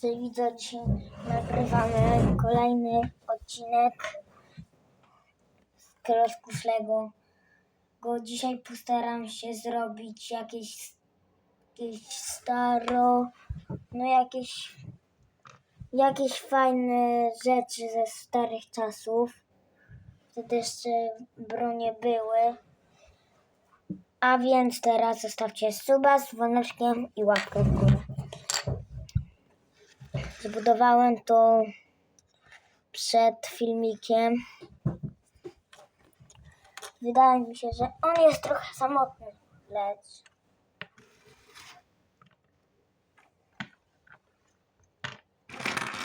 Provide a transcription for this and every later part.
Ty widzę, dzisiaj nagrywamy kolejny odcinek z klocków Lego. Go dzisiaj postaram się zrobić jakieś, jakieś staro, no jakieś, jakieś fajne rzeczy ze starych czasów. Wtedy jeszcze bronie były. A więc teraz zostawcie suba z dzwoneczkiem i łapkę w górę. Zbudowałem to przed filmikiem. Wydaje mi się, że on jest trochę samotny, lecz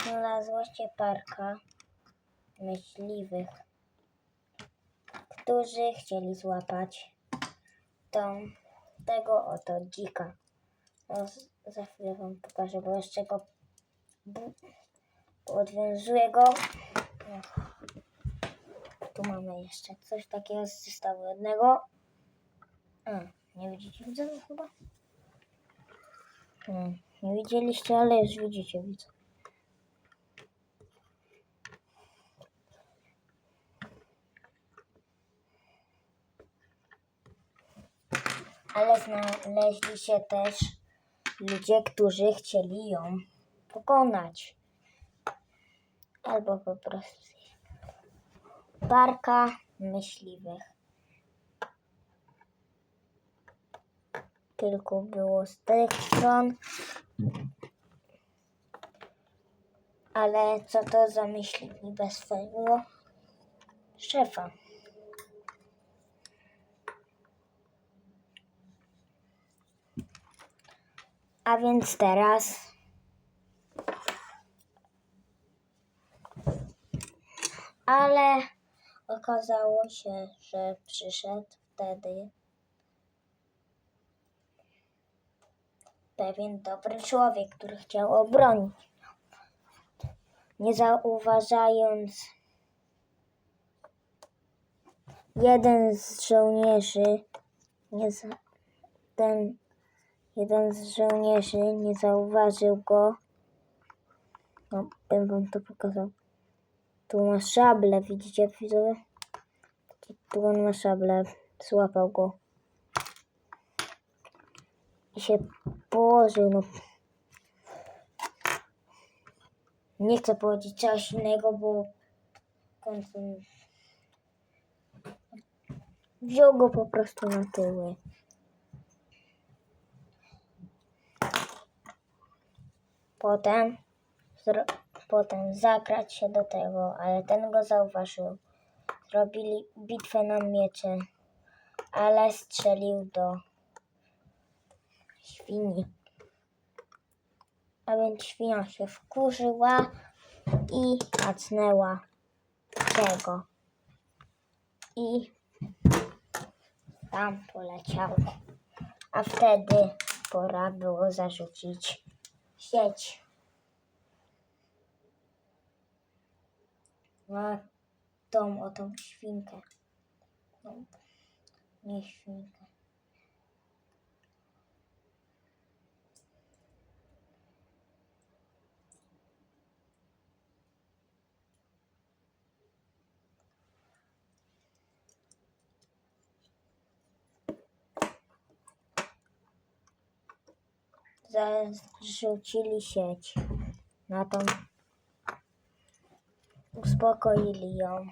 znalazłyście parka myśliwych, którzy chcieli złapać tą, tego oto dzika. No, za chwilę wam pokażę, bo jeszcze go odwiązuję go. Tu mamy jeszcze coś takiego z zestawu jednego. A, nie widzicie widzowie chyba? Hmm, nie widzieliście, ale już widzicie widzę. Ale znaleźli się też ludzie, którzy chcieli ją pokonać. Albo po prostu parka myśliwych. Kilku było z tych stron. Ale co to za myśliwi bez swojego szefa? A więc teraz ale okazało się, że przyszedł wtedy pewien dobry człowiek, który chciał obronić. Nie zauważając jeden z żołnierzy, nie za, ten jeden z żołnierzy nie zauważył go. No, bym wam to pokazał. Tu ma szablę, widzicie widzowie? Tu on ma szablę, złapał go. I się położył, no. Nie chcę powiedzieć coś innego, bo końcu wziął go po prostu na tyły. Potem, potem zakrać się do tego, ale ten go zauważył. Zrobili bitwę na miecze, ale strzelił do świni. A więc świnia się wkurzyła i kacnęła tego. I tam poleciało. A wtedy pora było zarzucić sieć. Na tą oto świnkę. No, nie świnkę. Zarzucili sieć na tą. Uspokoili ją.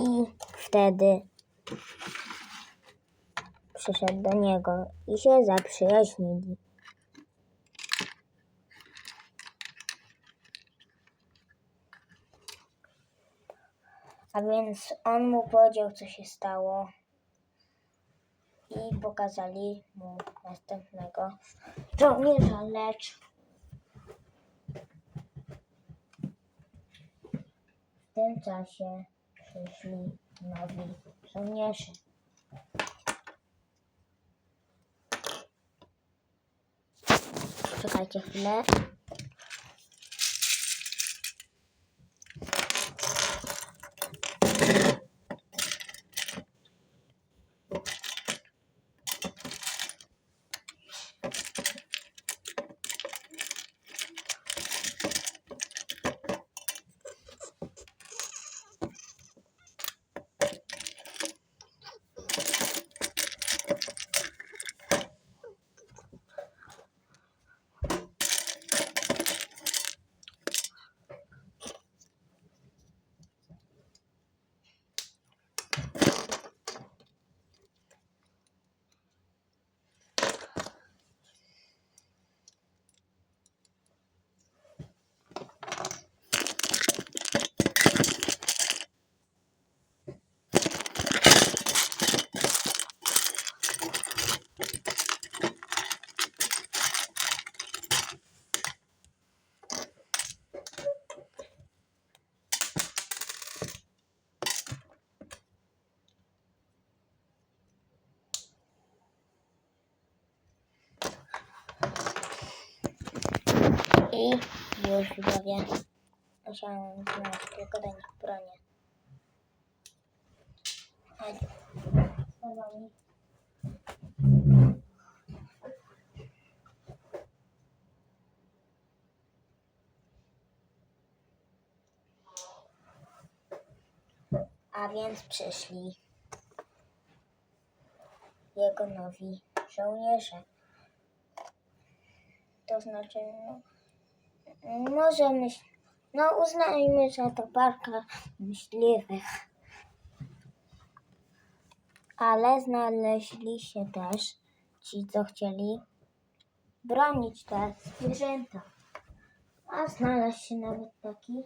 I wtedy przyszedł do niego i się zaprzyjaźnili. A więc on mu powiedział, co się stało i pokazali mu następnego żołnierza, lecz w tym czasie przyszli nowi żołnierze. Czekajcie chwilę. I już widzowie musiałem znaleźć tylko do nich bronię. A więc przyszli jego nowi żołnierze. To znaczy, no, może myśl, no uznajmy, że to parka myśliwych. Ale znaleźli się też ci, co chcieli bronić te zwierzęta. A znalazł się nawet taki,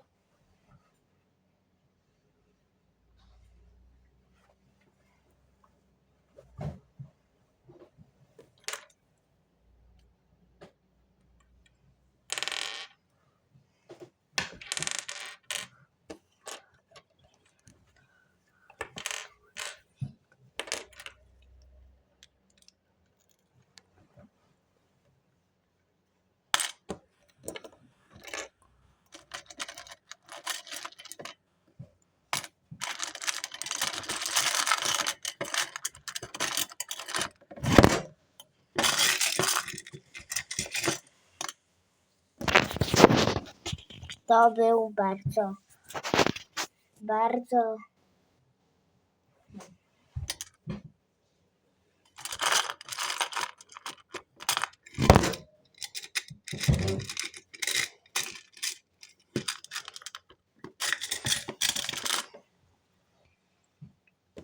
to był bardzo, bardzo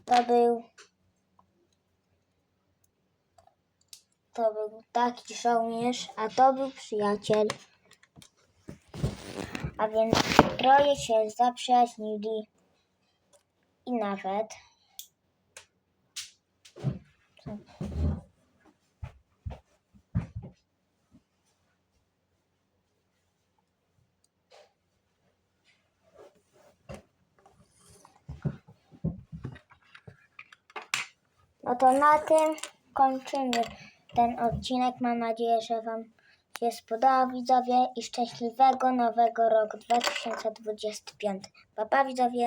To był. To był taki żołnierz, a to był przyjaciel. A więc troje się zaprzyjaźnili i nawet. No to na tym kończymy ten odcinek. Mam nadzieję, że Wam się spodobał widzowie i szczęśliwego nowego roku 2025. Pa, pa widzowie!